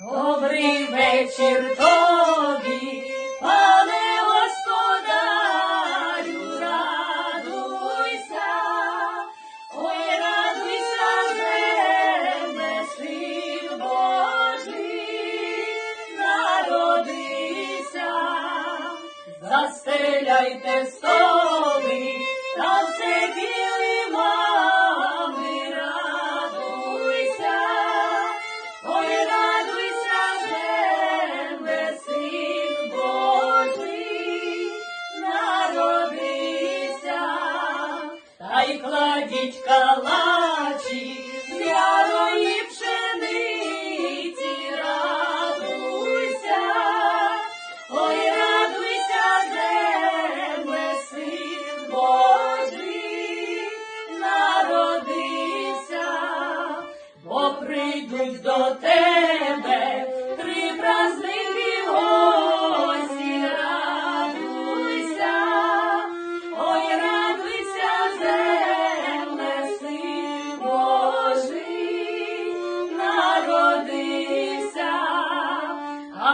Добрий вечір тобі, пане господарю, радуйся, ой, радуйся, земле, син Божий, народився, застеляйте столи, та й кладіть калачі з ярої пшениці, радуйся, ой, радуйся, земле, син Божий, народився, бо прийдуть до тебе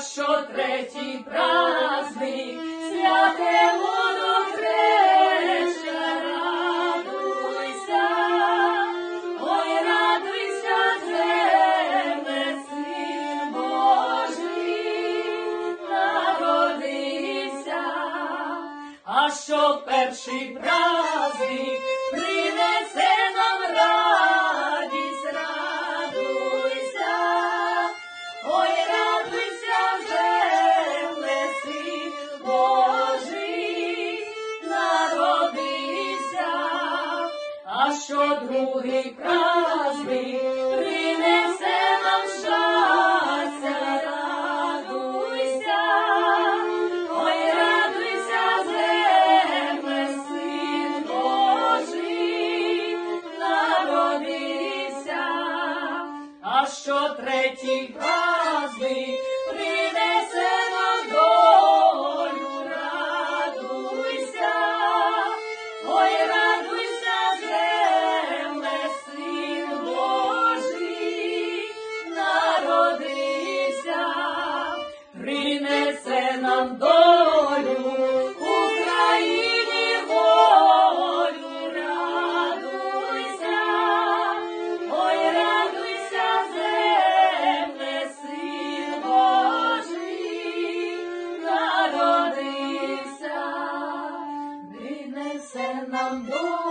що третій праздник, святе водохреща, радуйся, ой, радуйся, земле, син Божий, народився, а що перший праздник принесе другий праздник. Принесе нам щастя, радуйся, ой, радуйся, народився, а що третій нам долю, Україні волю, радуйся, ой, радуйся, земле, син Божий, народився, принесе нам долю,